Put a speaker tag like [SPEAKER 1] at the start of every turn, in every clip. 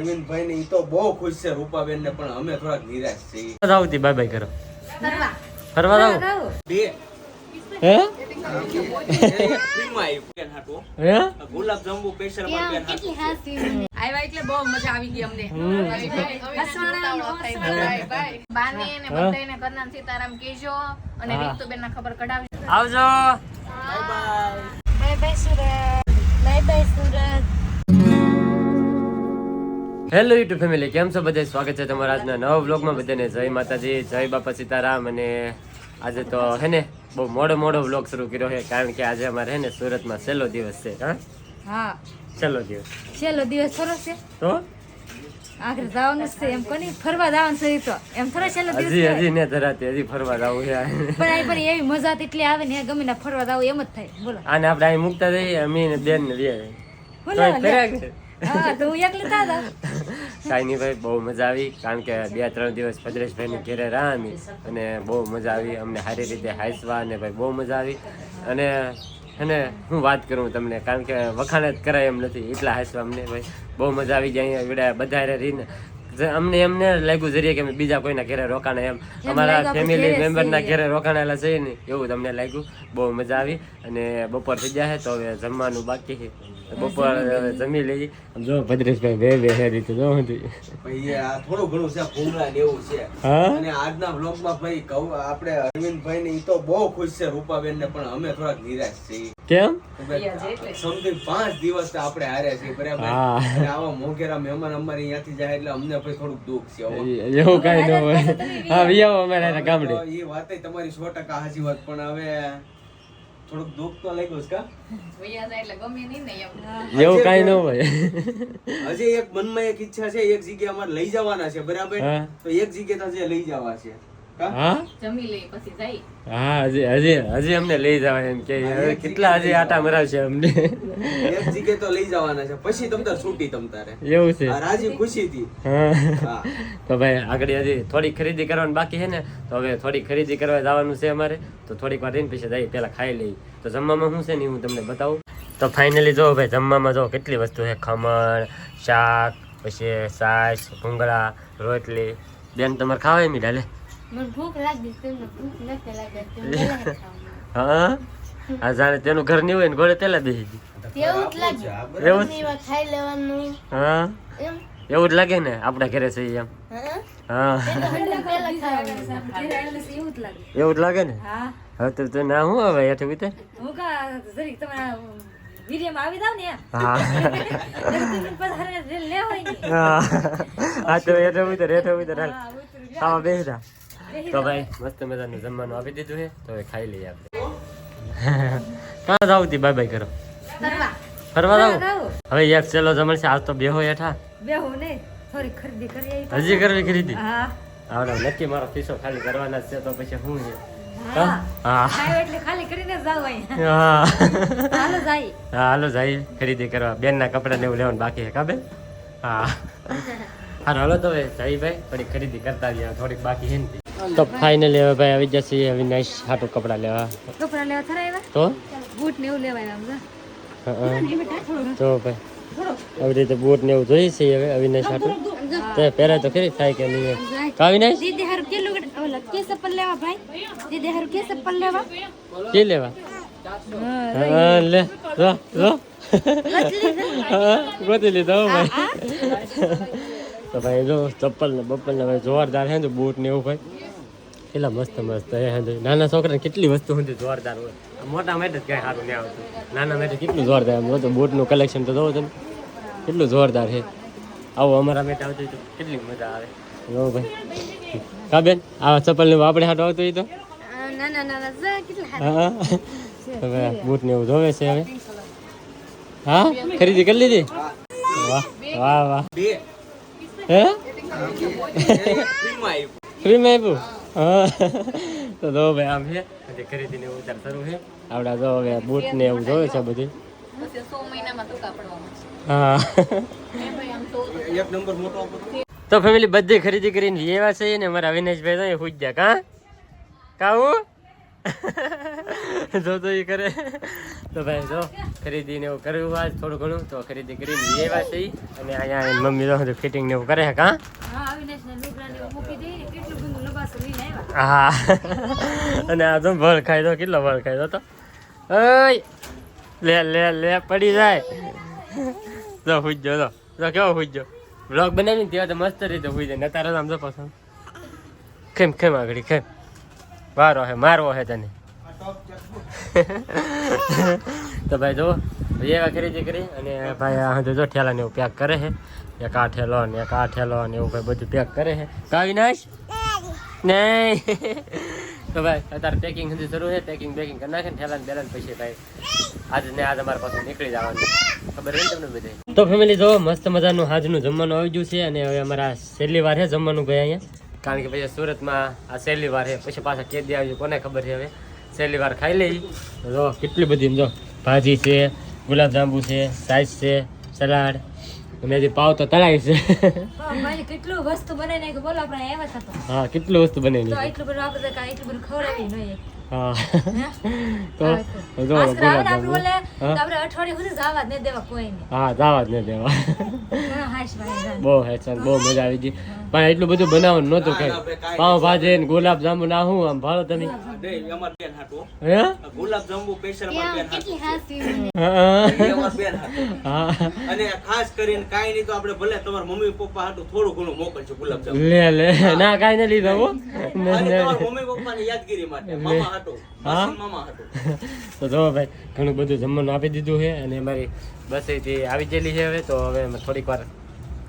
[SPEAKER 1] અરવિંદભાઈ ને તો બહુ ખુશ છે રૂપાબેન ને પણ અમે થોડાક નિરાશ છીએ.
[SPEAKER 2] આવતી બાય બાય કરો.
[SPEAKER 3] ફરવા.
[SPEAKER 2] ફરવા જાવ
[SPEAKER 1] બે.
[SPEAKER 2] હે?
[SPEAKER 1] ફ્રીમાં આવ્યું બેન હાટુ.
[SPEAKER 2] હે?
[SPEAKER 1] ગુલાબ જાંબુ સ્પેશિયલ
[SPEAKER 4] આવ્યા એટલે બહુ મજા આવી ગઈ અમને. બાને ને બધાને કરનાર સીતારામ કેજો અને. રીતુબેન ના ખબર કઢાવજો.
[SPEAKER 2] આવજો.
[SPEAKER 3] બાય
[SPEAKER 2] હેલો યુટ્યુબ ફેમિલી કેમ છો? બધા સ્વાગત છે તમારા આજના નવા વ્લોગમાં બધાને. જય માતાજી જય બાપા સીતારામ. અને આજે તો હે ને બહુ મોડો મોડો વ્લોગ શરૂ કર્યો છે કારણ કે આજે અમારે હે ને સુરતમાં છેલ્લો દિવસ છે હા?
[SPEAKER 5] હા.
[SPEAKER 2] છેલ્લો દિવસ.
[SPEAKER 5] છેલ્લો દિવસ ખરો છે.
[SPEAKER 2] તો?
[SPEAKER 5] આખરે જવાનું છે એમ કોની ફરવા જવાનું છે તો. એમ થોડો છેલ્લો દિવસ
[SPEAKER 2] હજી હજી ને ધરાતી હજી ફરવા જવું છે.
[SPEAKER 5] પણ આ પણ એવી મજા એટલી આવે ને ગમે ના ફરવા જાવ એમ જ થાય. બોલો.
[SPEAKER 2] આને આપણે અહીં મૂકતા જઈએ અમી બેન ને બે. તોય
[SPEAKER 5] લેવા
[SPEAKER 2] ફર્યા
[SPEAKER 5] લે.
[SPEAKER 2] કે?
[SPEAKER 5] હા તો હું એકલી તા જાઉં.
[SPEAKER 2] કાંઈ નહીં ભાઈ બહુ મજા આવી કારણ કે બે ત્રણ દિવસ ભદ્રેશભાઈની ઘેરે રહ્યા અને બહુ મજા આવી અમને સારી રીતે હાંસવા અને ભાઈ બહુ મજા આવી અને અને હું વાત કરું તમને કારણ કે વખાણ જ કરાય એમ નથી એટલા હાંસવા અમને ભાઈ બહુ મજા આવી જાય અહીંયા વિડા બધા રહીને અમને એમને લાગ્યું જરીએ કે અમે બીજા કોઈના ઘરે રોકાણા એમ અમારા ફેમિલી મેમ્બરના
[SPEAKER 5] ઘેરે
[SPEAKER 2] ઘરે રોકાણેલા છે ને એવું તમને લાગ્યું બહુ મજા આવી અને બપોર થઈ જાય તો હવે જમવાનું બાકી છે બપોર જમી લઈ જો ભદ્રેશભાઈ બે બે હે રીતે જો
[SPEAKER 1] ભાઈ આ થોડું ઘણું છે ભૂંગળા ને છે. અને આજના વ્લોગમાં ભાઈ કહું આપણે અરવિંદભાઈ ને ઈ તો બહુ ખુશ છે રૂપાબેન ને પણ અમે થોડાક નિરાશ છીએ.
[SPEAKER 2] કેમ?
[SPEAKER 1] સમથિંગ પાંચ દિવસ આપણે હારે છીએ બરાબર? આવા મોઘેરા મહેમાન અમારે અહીંયાથી જાય એટલે અમને ભાઈ થોડુંક દુઃખ છે.
[SPEAKER 2] એવું કઈ ન હોય. હા વિયાવો અમારે ગામડે.
[SPEAKER 1] તો વાતે તમારી સો ટકા હાજી વાત પણ હવે થોડુંક દુઃખ તો લાગ્યું કા?
[SPEAKER 2] એવું કઈ ન હોય.
[SPEAKER 1] હજી એક મનમાં એક ઈચ્છા છે એક જગ્યા અમારે લઈ જવાના છે બરાબર? તો એક જગ્યા તો લઈ જવા છે?
[SPEAKER 2] હા?
[SPEAKER 4] જમી લઈ પછી જાય
[SPEAKER 2] હા હજી હજી હજી અમને લઈ જવાય એમ કે હવે કેટલા હજી આટા મરાવશે અમને?
[SPEAKER 1] એક જગ્યાએ તો લઈ જવાના છે પછી છૂટી
[SPEAKER 2] એવું છે?
[SPEAKER 1] રાજી ખુશી
[SPEAKER 2] હા.
[SPEAKER 1] હા.
[SPEAKER 2] તો ભાઈ આગળ હજી થોડી ખરીદી કરવાની બાકી છે ને તો હવે થોડી ખરીદી કરવા જવાનું છે અમારે તો થોડીક વાર રહીને પછી જઈએ પહેલાં ખાઈ લઈએ. તો જમવામાં શું છે ને હું તમને બતાવું. તો ફાઇનલી જો ભાઈ જમવામાં જો કેટલી વસ્તુ છે ખમણ શાક પછી સાસ ભૂંગળા રોટલી. બેન તમારે ખાવા એમ ડાલે હા? આ જાણે તેનું ઘર નહીં હોય ને ઘોડે તેલા બેસી ગઈ
[SPEAKER 3] જ
[SPEAKER 2] એવું જ?
[SPEAKER 3] ગમે એવા ખાઈ લેવાનું.
[SPEAKER 2] હા? એવું જ લાગે ને આપણા ઘરે છે એમ.
[SPEAKER 3] હા?
[SPEAKER 5] એવું જ લાગે.
[SPEAKER 2] એવું જ લાગે ને?
[SPEAKER 5] હા.
[SPEAKER 2] તો તો ના હું હવે હેઠ ઉતર
[SPEAKER 5] હું
[SPEAKER 2] તો હેઠ બીતે હેઠ બીતે હાલ.
[SPEAKER 5] હા, ઉતરી જાઓ.
[SPEAKER 2] ખાવા બેસી જા. તો ભાઈ મસ્ત મજાનું જમવાનું આપી દીધું છે. તો હવે ખાઈ લઈએ આપણે. કાં જાવ તી? બાય બાય કરો.
[SPEAKER 3] ફરવા.
[SPEAKER 2] જાવ હવે એક ચેલો જમણ છે આજ તો બેહો હેઠા.
[SPEAKER 5] બેહો ને થોડી ખરીદી કરી
[SPEAKER 2] હજી કરવી ખરીદી?
[SPEAKER 5] હા.
[SPEAKER 2] આવડે નક્કી મારો પીસો ખાલી કરવાના છે તો પછી શું છે?
[SPEAKER 5] હા.
[SPEAKER 2] હા?
[SPEAKER 5] એટલે ખાલી કરીને જાવ અહીંયા
[SPEAKER 2] હા.
[SPEAKER 5] હાલો જાય.
[SPEAKER 2] હા હાલો જઈએ ખરીદી કરવા. બેનના કપડા ને એવું લેવાનું બાકી છે કાબે હા. હા હાલો તો હવે જાઈ ભાઈ. થોડી ખરીદી કરતા રહ્યા થોડીક બાકી ને તો ફાઇનલી હવે ભાઈ આવી જશે અવિનાશ હાટું કપડાં લેવા.
[SPEAKER 5] કપડા લેવા થરા આવ્યા
[SPEAKER 2] તો?
[SPEAKER 5] બૂટ ને એવું લેવા
[SPEAKER 2] આવ્યા. તો? ભાઈ આવી રીતે બૂટ ને એવું જોઈએ છે હવે અવિનાશ હાટું. તો પહેરાય તો ખરી થાય કે નહીં કાવી નહીં અવિનાશ
[SPEAKER 5] દીદી હારું ગણ- ઓલા કે ચપ્પલ લેવા ભાઈ? દીદી હારું કે ચપ્પલ લેવા?
[SPEAKER 2] કે લેવા? હા લે લો લો. ગોતી લીધો? ભાઈ. તો ભાઈ જો ચપ્પલ ને બપ્પલ ને ભાઈ જોરદાર હે ને બૂટ ને એવું ભાઈ. કેટલા મસ્ત મસ્ત હે હે નાના છોકરાને કેટલી વસ્તુ સુધી જોરદાર હોય. મોટા માટે જ કાંઈ સારું નહીં આવતું. નાના માટે કેટલું જોરદાર આમ તો બૂટનું કલેક્શન તો જોવો તમે. કેટલું જોરદાર છે. આવો અમારા માટે આવતું હોય તો કેટલી મજા આવે. જો ભાઈ. કા બેન આવા ચપ્પલ ને આપણે હાટો આવતું હોય તો?
[SPEAKER 3] નાના નાના કેટલા
[SPEAKER 2] હવે બૂટ ને એવું જોવે છે હવે. હા? ખરીદી કરી લીધી? વાહ વાહ વાહ.
[SPEAKER 1] બે.
[SPEAKER 2] હે?
[SPEAKER 1] ફ્રીમાં
[SPEAKER 2] આપ્યું? તો જો ભાઈ આમ છે. હજી ખરીદીને એવું વિચાર શરૂ છે. આવડા જો હવે બૂટ ને એવું જોવે છે બધું. હા.
[SPEAKER 4] મેં ભાઈ આમ તો
[SPEAKER 1] એક નંબર મોટો તો.
[SPEAKER 2] તો ફેમિલી બધી ખરીદી કરીને એવા છે ને અમારા વિનેશભાઈ તો હુજ ગયા કા? કાવું જો તો એ કરે. તો ભાઈ જો ખરીદીને એવું કર્યું આજ થોડું ઘણું. તો ખરીદી કરીને લેવા છે અને અહીંયા મમ્મી તો ફિટિંગ ને એવું કરે છે કાં?
[SPEAKER 5] હા
[SPEAKER 2] હા. અને આ તો ભળ ખાઈ દો કેટલો ભળ ખાઈ દો તો? ઓય! લે લે લે, પડી જાય. તો હુજ્જો તો તો કેવો હુજ્જો બ્લોગ બનાવીને ત્યાં તો મસ્ત રીતે હુઈ જાય. નતારે આમ તો પસંદ કેમ કેમ આગળ કેમ વારો હે, મારવો હે તને. તો ભાઈ જો એવા ખરીદી કરી. અને ભાઈ આ જો ઠેલા ને એવું પેક કરે છે. એક આ ઠેલો ને એક આ ઠેલો ને એવું ભાઈ બધું પેક કરે છે. કાવી નાશ નહીં. તો ભાઈ, અત્યારે પેકિંગ સુધી શરૂ છે. પેકિંગ પેકિંગ કરી નાખે ને ઠેલા બેલા પછી ભાઈ, આજ ને આજ અમારા પાસે નીકળી જવાનું. ખબર રહી તમને બધે? તો ફેમિલી જો, મસ્ત મજાનું આજનું જમવાનું આવી ગયું છે અને હવે અમારા છેલ્લી વાર છે જમવાનું ભાઈ અહીંયા. કારણ કે પછી સુરતમાં આ છેલ્લી વાર છે. પછી પાછા કેદી આવી કોને ખબર છે હવે? છેલ્લી વાર ખાઈ લઈ. જો, કેટલી બધી જો, ભાજી છે, ગુલાબજાંબુ છે સાઈઝ છે, સલાડ. અને જે પાવ તો તળાય છે.
[SPEAKER 5] કેટલું વસ્તુ બનાવી નાખ્યું બોલો આપણે આવ્યા હતા.
[SPEAKER 2] હા કેટલું વસ્તુ બને
[SPEAKER 5] એટલું બધું આપણે એટલું બધું ખવડાવી નહીં.
[SPEAKER 2] હા. તો
[SPEAKER 5] હા,
[SPEAKER 2] જો
[SPEAKER 5] આપણે અઠવાડિયું સુધી જવા જ નહીં દેવા કોઈને
[SPEAKER 2] હા દાવા જ ન દેવા. બહુ હેસાન બહુ મજા આવી ગઈ. પણ એટલું બધું બનાવવાનું નહોતું કઈ. પાવ ભાજી ને ગુલાબ જાંબુ ના હું આમ ભાળો તમે. હે?
[SPEAKER 1] ગુલાબ જાંબુ
[SPEAKER 3] હાસી
[SPEAKER 2] હા.
[SPEAKER 1] અને ખાસ કરીને કાંઈ નહીં તો આપણે ભલે તમારા મમ્મી પપ્પા હાટુ થોડું ઘણું મોકલજો ગુલાબ જાંબુ.
[SPEAKER 2] લે લે. ના કાંઈ ન લીધા હો. ને,
[SPEAKER 1] અને મમ્મી પપ્પાની યાદગીરી માટે મામા
[SPEAKER 2] તો જો ભાઈ ઘણું બધું જમવાનું આપી દીધું છે અને અમારી બસ જે આવી ગયેલી છે હવે તો હવે અમે થોડીક વાર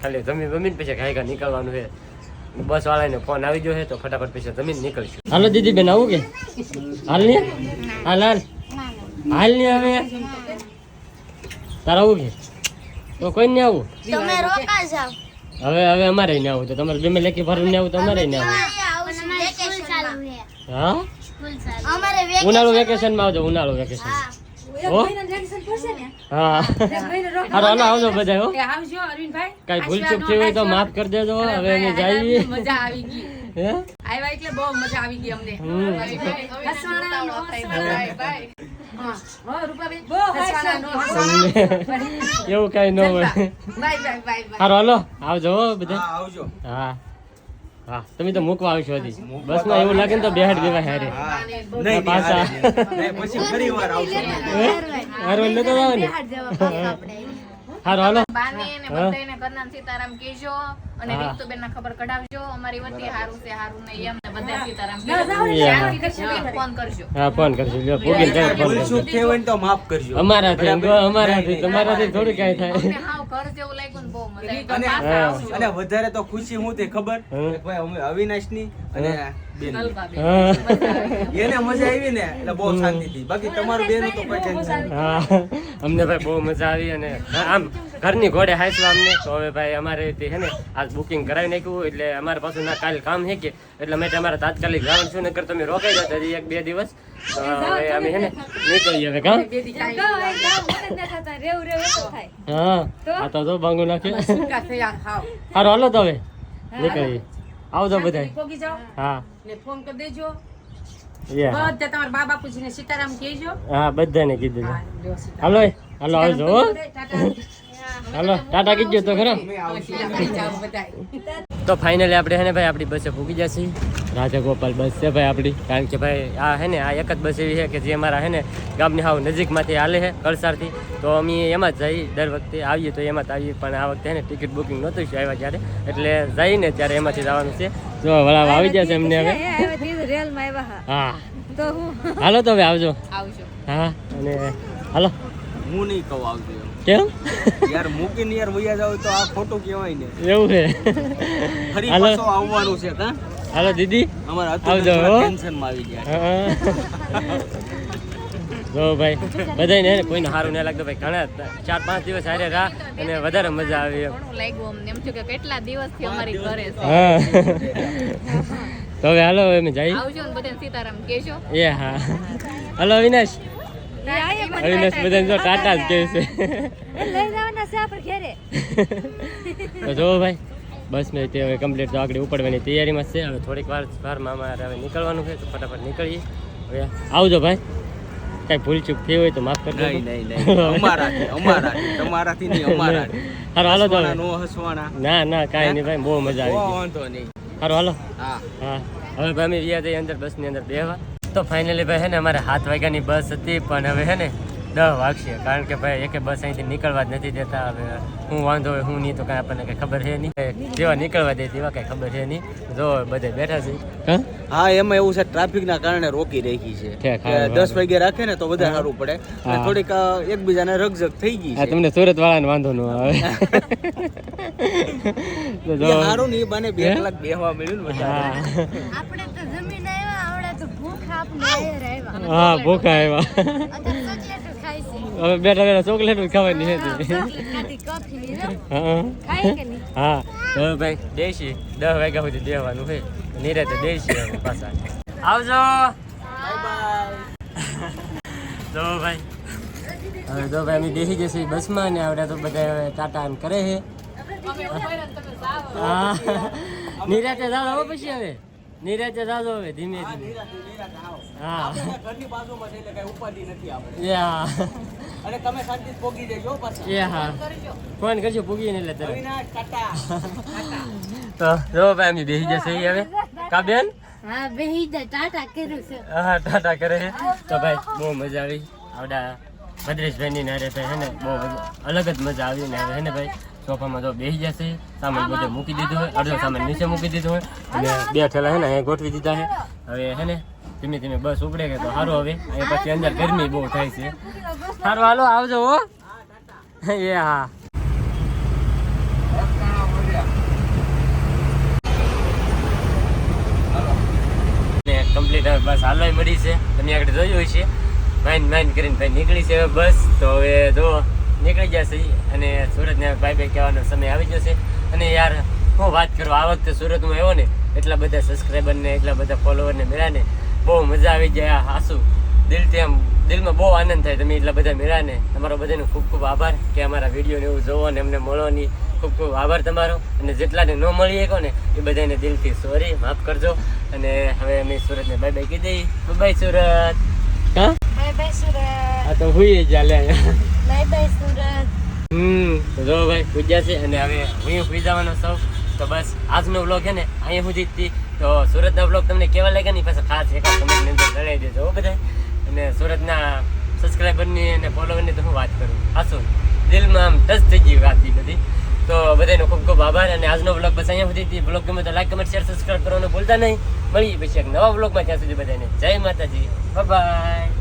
[SPEAKER 2] ખાલી જમી બમીને પછી ઘાય ઘા નીકળવાનું છે. બસ વાળાને ફોન આવી ગયો છે તો ફટાફટ પછી જમીન નીકળશું. હાલો દીદી બેન આવું કે? હાલ ને? હાલ હાલ. હાલ ને હવે? તારા આવું કે? તો કોઈ ને આવું?
[SPEAKER 3] તમે રોકા જાવ
[SPEAKER 2] હવે હવે અમારે ને આવું તો તમારે બેમે લેકી ને આવું તો અમારે ને આવું. હા? ઉનાળુ વેકેશનમાં આવજો ઉનાળુ વેકેશન.
[SPEAKER 5] એક
[SPEAKER 2] હો?
[SPEAKER 5] મહિનાનું વેકેશન પડશે ને?
[SPEAKER 2] હા.
[SPEAKER 5] એક મહિનો રોકાવાનું.
[SPEAKER 2] હાલો હાલો આવજો બધા હો.
[SPEAKER 4] એ આવજો અરવિંદભાઈ.
[SPEAKER 2] કઈ ભૂલ ચૂક થઈ હોય તો માફ કરી દેજો હવે અમે જઈએ
[SPEAKER 4] મજા આવી ગઈ. આવ્યા એટલે બહુ મજા આવી ગઈ અમને. નો હસવાના. બાય. હા. હો, રૂપાબેન.
[SPEAKER 5] બહુ હાશ
[SPEAKER 4] હસવાના નો
[SPEAKER 5] છે.
[SPEAKER 4] હસવાના.
[SPEAKER 2] એવું કઈ ન હોય. હારો હાલો. આવજો હો બધા.
[SPEAKER 1] આવજો.
[SPEAKER 2] હા. હા તમે તો મૂકવા આવશો હજી. બસમાં એવું લાગે ને તો બેહાડ દેવા હારે. પાછા.
[SPEAKER 1] પછી ફરી વાર આવજો
[SPEAKER 2] હારો લેતો જાવ ને? હારો હાલો.
[SPEAKER 4] બાને ને
[SPEAKER 2] હા.
[SPEAKER 4] બધાયને સીતારામ કહેજો. અને રીતુબેન ના ખબર કઢાવજો અમારી વતી હારું છે હારું નહીં એમ. ને બધાય સીતારામ. ફોન કરજો.
[SPEAKER 2] હા ફોન કરજો લ્યો ભોગીન જાય ફોન કરજો.
[SPEAKER 1] શું થઈ હોય તો માફ કરજો
[SPEAKER 2] અમારાથી જો અમારાથી. તમારાથી થોડું કાઈ થાય.
[SPEAKER 4] હા ઘર જેવું લાગ્યું ને બહુ મજા આવી.
[SPEAKER 1] અને વધારે તો ખુશી હું તે ખબર? ભાઈ અમે અવિનાશની અને. એને મજા આવી ને એટલે બહુ શાંતિ હતી બાકી તમારું બેન તો કોઈ ટેન્શન
[SPEAKER 2] હા. અમને ભાઈ બહુ મજા આવી અને આમ ઘરની ઘોડે હાંસવા અમને. તો હવે ભાઈ અમારે તે છે ને આજ બુકિંગ કરાવી નાખ્યું એટલે અમારે પાછું ના કાલે કામ છે કે એટલે અમે તમારે તાત્કાલિક જવાનું છું નકર તમે રોકાઈ જતા હજી એક બે દિવસ. હવે અમે છે ને નીકળીએ હવે કામ. હા આ તો જો બાંગુ નાખે. હારો હાલો તો હવે. નીકળીએ. આવજો બધા હા.
[SPEAKER 4] ને ફોન કરી દેજો.
[SPEAKER 2] હા. બધાને કીધું હાલો હાલો આવજો. હાલો ટાટા કીધું તો ખરો. તો ફાઇનલી આપણે હે ને ભાઈ આપણી બસે પૂકી જશે. રાજા ગોપાલ બસ છે ભાઈ આપણી. કારણ કે ભાઈ આ હે ને આ એક જ બસ એવી છે કે જે અમારા હે ને ગામની હાવ નજીકમાંથી હાલે છે કળસારથી તો અમે એમાં જ જઈ દર વખતે આવીએ તો એમાં જ આવીએ પણ આ વખતે હે ને ટિકિટ બુકિંગ નહોતું છે આવ્યા ત્યારે. એટલે જઈને ત્યારે એમાંથી જવાનું છે. જો વળાવ આવી જશે એમને હવે.
[SPEAKER 5] હા.
[SPEAKER 2] હાલો તો હવે આવજો.
[SPEAKER 4] આવજો.
[SPEAKER 2] હા અને હાલો.
[SPEAKER 1] હું નહીં કહું આવજો. એમ.
[SPEAKER 2] કેમ?
[SPEAKER 1] યાર મૂકીને યાર વૈયા જાવ તો આ ખોટું કહેવાય ને.
[SPEAKER 2] એવું છે.
[SPEAKER 1] ફરી પાછો આવવાનું છે કા
[SPEAKER 2] હાલો દીદી.
[SPEAKER 1] અમારા
[SPEAKER 2] આવજો, ટેન્શન
[SPEAKER 1] ટેન્શનમાં આવી ગયા
[SPEAKER 2] હા. જો ભાઈ બધાને હે ને કોઈને સારું નહીં લાગતું ભાઈ ઘણા ચાર પાંચ દિવસ હારે રા અને વધારે મજા આવી એમ.
[SPEAKER 4] લાગ્યું અમને. એમ થયું કે કેટલા દિવસથી અમારી ઘરે છે.
[SPEAKER 2] તો હવે હાલો હવે અમે જઈએ
[SPEAKER 4] આવજો ને બધાને સીતારામ કહેજો.
[SPEAKER 2] એ હા. હાલો અવિનાશ
[SPEAKER 5] ના,
[SPEAKER 2] અવિનાશ બધાને જો ટાટા જ કહે છે.
[SPEAKER 5] લઈ જવાના છે આપણે ઘેરે.
[SPEAKER 2] તો જો ભાઈ બસ મેં તે હવે કમ્પ્લીટ તો આગળ ઉપડવાની તૈયારીમાં છે. હવે થોડીક વાર વારમાં અમારે હવે નીકળવાનું છે તો ફટાફટ નીકળીએ. હવે આવજો ભાઈ. કઈ ભૂલ ચૂક થઈ હોય તો માફ કરજો
[SPEAKER 1] નહીં નહીં નહીં. અમારાથી અમારાથી. તમારાથી નહીં અમારાથી.
[SPEAKER 2] હારો હાલો તો
[SPEAKER 1] નો હસવાના.
[SPEAKER 2] ના ના કાંઈ નહીં ભાઈ બહુ મજા આવી
[SPEAKER 1] વાંધો નહીં.
[SPEAKER 2] હારો હાલો.
[SPEAKER 1] હા.
[SPEAKER 2] હા. હવે ભાઈ અમે ગયા જઈએ અંદર બસની અંદર બેહવા. તો ફાઇનલી ભાઈ હે ને અમારે સાત વાગ્યાની બસ હતી પણ હવે હે ને દસ વાગશે. કારણ કે ભાઈ એકે બસ અહીંથી નીકળવા જ નથી દેતા. હવે હું વાંધો હોય હું નહીં તો કાંઈ આપણને કંઈ ખબર છે નહીં. જેવા નીકળવા દે તેવા કાંઈ ખબર છે નહીં. જો બધે બેઠા છે. હા?
[SPEAKER 1] એમાં એવું છે ટ્રાફિક ના કારણે રોકી રાખી છે. દસ. વાગે રાખે ને તો વધારે સારું પડે. થોડીક એકબીજાને રગઝગ થઈ ગઈ છે.
[SPEAKER 2] તમને સુરત વાળાને વાંધો ન આવે. જો.
[SPEAKER 1] સારું નહીં બને બે કલાક બેહવા મળ્યું ને
[SPEAKER 3] આપણે તો જમીન આવ્યા આવડે તો ભૂખ આપણે આયર આવ્યા
[SPEAKER 2] હા, ભૂખા આવ્યા. હવે બેઠા બેઠા ચોકલેટ ખાવાની હતી
[SPEAKER 3] જો.
[SPEAKER 2] હા. હા. ભાઈ, દેશી. દસ વાગ્યા સુધી દેવાનું છે. નિરાતે દેશી પાછા. આવજો. તો ભાઈ. હવે તો ભાઈ, અમે દેખી જશે બસમાં ને આવડે તો બધા ટાટા કરે છે. હા. નિરાતે જાઓ પછી હવે. નિરાતે જાજો હવે ધીમે ધીમે. હા.
[SPEAKER 1] ઘરની બાજુમાં છે એટલે કઈ ઉપાધિ નથી આપણે. અને તમે શાંતિ પોગી જજો પાછા.
[SPEAKER 2] હા. ફોન કરજો એટલે તરત.
[SPEAKER 1] અવિનાશ, ટાટા.
[SPEAKER 2] તો જો ભાઈ અમે બેસી જશે હવે. કાબેન
[SPEAKER 3] હા બેસી જાય ટાટા કર્યું છે.
[SPEAKER 2] હા ટાટા કરે છે. તો ભાઈ બહુ મજા આવી. આવડા ભદ્રેશભાઈની નારે તો હે ને બહુ અલગ જ મજા આવી ને હવે હે ને ભાઈ? સોફામાં તો બેસી જશે સામાન બધો મૂકી દીધો હોય અડધો સામાન નીચે મૂકી દીધો હોય અને બે ઠેલા હે ને અહીંયા ગોઠવી દીધા છે. હવે હે ને ધીમે ધીમે બસ ઉપડે કે તો સારું હવે. એ પછી અંદર ગરમી બહુ થાય છે. સારું હાલો આવજો હો. એ હા. કમ્પ્લીટ હવે બસ હાલવાય મળી છે. તમે આગળ જોયું હશે. માઇન માઇન કરીને ભાઈ નીકળી છે હવે બસ. તો હવે જો નીકળી જશે અને સુરતને ભાઈ ભાઈ કહેવાનો સમય આવી જશે અને યાર હું વાત કરું આ વખતે સુરતમાં આવ્યો ને એટલા બધા સબસ્ક્રાઈબરને એટલા બધા ફોલોવરને મેળાને મળ્યા ને બહુ મજા આવી જાય આ હાસુ. દિલથી આમ દિલમાં બહુ આનંદ થાય તમે એટલા બધા મળ્યા ને. તમારો બધાનો ખૂબ ખૂબ આભાર કે અમારા વિડીયોને એવું જોવો ને અમને મળો નહીં ખૂબ ખૂબ આભાર તમારો. અને જેટલાને ન મળી શકો ને એ બધાને દિલથી સોરી માફ કરજો. અને હવે અમે સુરતને બાય બાય કહી દઈએ. બાય સુરત. હા?
[SPEAKER 3] Bye bye Surat.
[SPEAKER 2] આ તો હુઈ ચાલે
[SPEAKER 3] બાય બાય સુરત.
[SPEAKER 2] હમ ભાઈ, પૂજ્યા છે અને હવે હું સુઈ જવાનો સૌ તો બસ, આજનો બ્લોગ છે ને, અહીંયા સુધી જ તો સુરતના બ્લોગ તમને કેવા લાગ્યા ની પાછા ખાસ એક કમેન્ટની અંદર જણાવી દેજો બધા અને સુરતના સબસ્ક્રાઈબરની અને ફોલોવરની તો હું વાત કરું. હાસું દિલમાં આમ ટચ થઈ ગઈ વાત બધી. તો બધાનો ખૂબ ખૂબ આભાર અને આજનો બ્લોગ બસ અહીંયા સુધી વ્લોગ ગમે તો લાઈક કમેન્ટ શેર સબસ્ક્રાઈબ કરવાનું ભૂલતા નહીં. મળીએ પછી એક નવા બ્લોગમાં ત્યાં સુધી બધાને જય માતાજી. બાય